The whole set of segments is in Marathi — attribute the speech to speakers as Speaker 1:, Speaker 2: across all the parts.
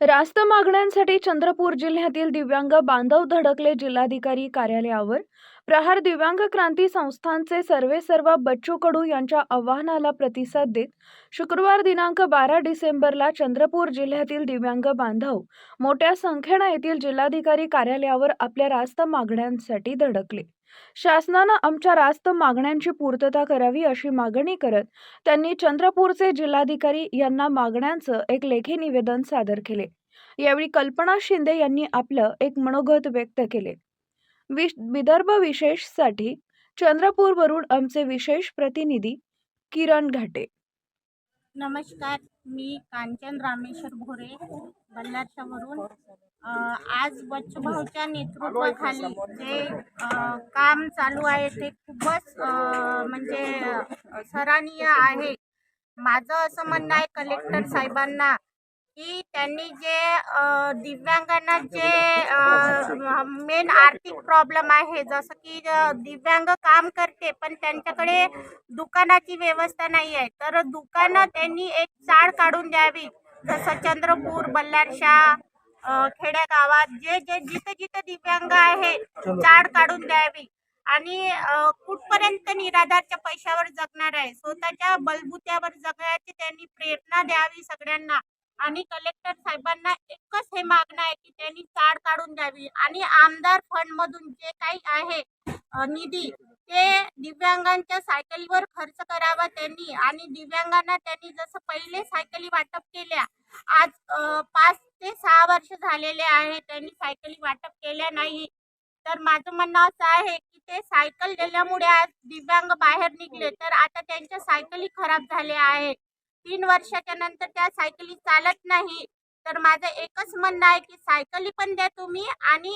Speaker 1: रास्त मागण्यांसाठी चंद्रपूर जिल्ह्यातील दिव्यांग बांधव धडकले जिल्हाधिकारी कार्यालयावर. प्रहार दिव्यांग क्रांती संस्थानचे सर्वेसर्वा बच्चू कडू यांच्या आव्हानाला प्रतिसाद देत शुक्रवार दिनांक बारा डिसेंबरला चंद्रपूर जिल्ह्यातील दिव्यांग बांधव मोठ्या संख्येनं येथील जिल्हाधिकारी कार्यालयावर आपल्या रास्त मागण्यांसाठी धडकले. शासनानं आमच्या रास्त मागण्यांची पूर्तता करावी अशी मागणी करत त्यांनी चंद्रपूरचे जिल्हाधिकारी यांना मागण्यांचं एक लेखी निवेदन सादर केले. यावेळी कल्पना शिंदे यांनी आपलं एक मनोगत व्यक्त केले. विश विदर्भ विशेषसाठी चंद्रपूरवरून आमचे विशेष प्रतिनिधी किरण घाटे.
Speaker 2: नमस्कार मी कांचन रामेश्वर भोरे बल्लारशावरून आज बच्चूभाऊच्या नेतृत्वाखाली जे काम चालू आहे ते खूपच म्हणजे सराहनीय आहे. माझं असं म्हणणं आहे कलेक्टर साहेबांना की त्यांनी जे दिव्यांगांना जे मेन आर्थिक प्रॉब्लेम आहे. जसं की दिव्यांग काम करते पण त्यांच्याकडे दुकानाची व्यवस्था नाही आहे. तर दुकानं त्यांनी एक चाळ काढून द्यावी. जसं चंद्रपूर बल्लारशा खेड्यागावात जे जे जिथं जिथं दिव्यांग आहे चाळ काढून द्यावी. आणि कुठपर्यंत निराधारच्या पैशावर जगणार आहे? स्वतःच्या बलबुत्यावर जगण्याची त्यांनी प्रेरणा द्यावी सगळ्यांना. आणि कलेक्टर साहेबांना एकच हे मागणं आहे की त्यांनी चाळ काढून द्यावी आणि आमदार फंड मधून जे काही आहे निधी ते दिव्यांगांच्या सायकलीवर खर्च करावा त्यांनी. आणि दिव्यांगांना त्यांनी जसं पहिले सायकली वाटप केल्या आज पाच ते सहा वर्ष झालेले आहे त्यांनी सायकली वाटप केल्या नाही. तर माझं म्हणणं असं आहे की ते सायकल दिल्यामुळे आज दिव्यांग बाहेर निघले. तर आता त्यांच्या सायकली खराब झाल्या आहेत. तीन वर्षाच्या नंतर त्या सायकली चालत नाही. तर माझं एकच म्हणणं आहे की सायकली पण द्या तुम्ही आणि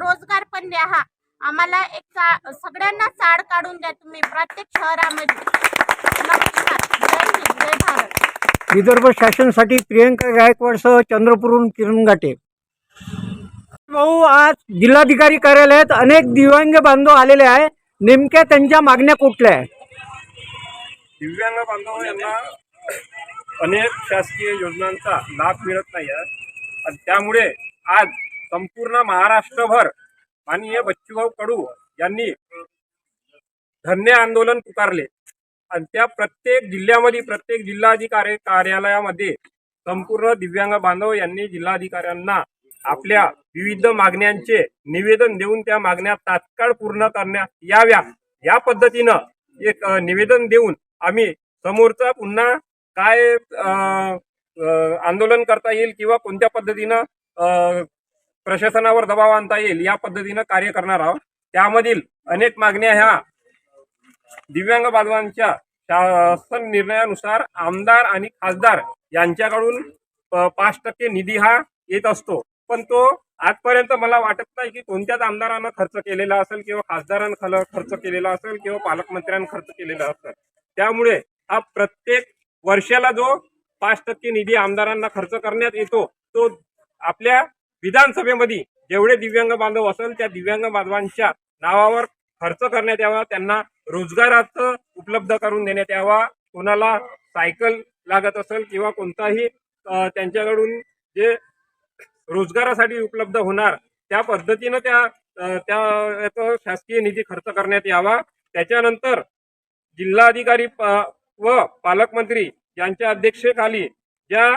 Speaker 2: रोजगार पण द्या. हा आम्हाला एक चा सगळ्यांना चाड काढून द्या तुम्ही प्रत्येक शहरामध्ये.
Speaker 3: विदर्भ शासनसाठी प्रियंका गायकवाडसह चंद्रपूरहून किरण घाटे भाऊ आज जिल्हाधिकारी कार्यालयात अनेक दिव्यांग बांधव आलेले आहे नेमक्या त्यांच्या मागण्या कुठल्या आहे
Speaker 4: दिव्यांग बांधव यांना अनेक शासकीय योजनांचा लाभ मिळत नाही आहे. आणि त्यामुळे आज संपूर्ण महाराष्ट्रभर माननीय बच्चूभाऊ कडू यांनी धन्य आंदोलन पुकारले. आणि त्या प्रत्येक जिल्ह्यामध्ये प्रत्येक जिल्हाधिकारी कार्यालयामध्ये संपूर्ण दिव्यांग बांधव यांनी जिल्हाधिकाऱ्यांना आपल्या विविध मागण्यांचे निवेदन देऊन त्या मागण्या तात्काळ पूर्ण करण्यात याव्या. या पद्धतीनं एक निवेदन देऊन आम्ही समोरचा पुन्हा काय आंदोलन करता येईल किंवा कोणत्या पद्धतीनं प्रशासनावर दबाव आणता येईल या पद्धतीनं कार्य करणार आहोत. त्यामधील अनेक मागण्या ह्या दिव्यांग बांधवांच्या शासन निर्णयानुसार आमदार आणि खासदार यांच्याकडून प- पाच टक्के निधी हा येत असतो. पण तो आजपर्यंत मला वाटत नाही की कोणत्याच आमदारानं खर्च केलेला असेल किंवा खासदारांना खर्च केलेला असेल किंवा पालकमंत्र्यांनी खर्च केलेला असेल. त्यामुळे हा प्रत्येक वर्षाला जो पाच टक्के निधी आमदारांना खर्च करण्यात येतो तो आपल्या विधानसभेमध्ये जेवढे दिव्यांग बांधव असेल त्या दिव्यांग बांधवांच्या नावावर खर्च करण्यात यावा त्यांना रोजगाराचं उपलब्ध करून देण्यात यावा. कोणाला सायकल लागत असेल किंवा कोणताही त्यांच्याकडून जे रोजगारासाठी उपलब्ध होणार त्या पद्धतीनं त्या त्या शासकीय निधी खर्च करण्यात यावा. त्याच्यानंतर जिल्हाधिकारी प- व पालकमंत्री यांच्या अध्यक्षतेखाली ज्या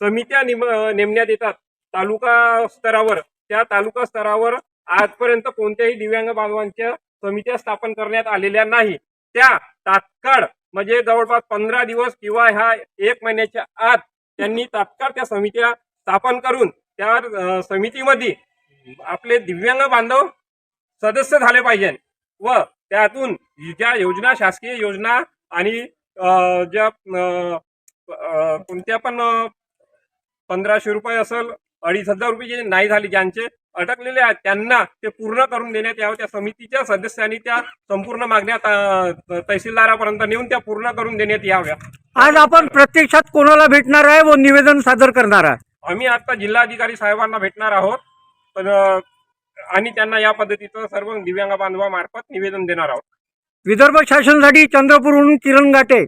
Speaker 4: समित्या निम नेमण्यात येतात तालुका स्तरावर त्या तालुका स्तरावर आजपर्यंत कोणत्याही दिव्यांग बांधवांच्या समित्या स्थापन करण्यात आलेल्या नाही. त्या तात्काळ म्हणजे जवळपास पंधरा दिवस किंवा ह्या एक महिन्याच्या आत त्यांनी तात्काळ त्या समित्या स्थापन करून त्या समितीमध्ये आपले दिव्यांग बांधव सदस्य झाले पाहिजे व त्यातून ज्या योजना शासकीय योजना आणि ज्या कोणत्या पण पंधराशे रुपये असेल अडीच हजार रुपये जे नाही झाले ज्यांचे अटकलेले आहेत त्यांना ते पूर्ण करून देण्यात यावं त्या समितीच्या सदस्यांनी त्या संपूर्ण मागण्या तहसीलदारापर्यंत नेऊन त्या पूर्ण करून देण्यात याव्या.
Speaker 3: आज आपण प्रत्यक्षात कोणाला भेटणार आहे व निवेदन सादर करणार आहे?
Speaker 4: आम्ही आता जिल्हाधिकारी साहेबांना भेटणार आहोत पण आणि त्यांना या पद्धतीचं सर्व दिव्यांग बांधवामार्फत निवेदन देणार आहोत.
Speaker 3: विदर्भ शासनसाठी चंद्रपूरहून किरण गाटे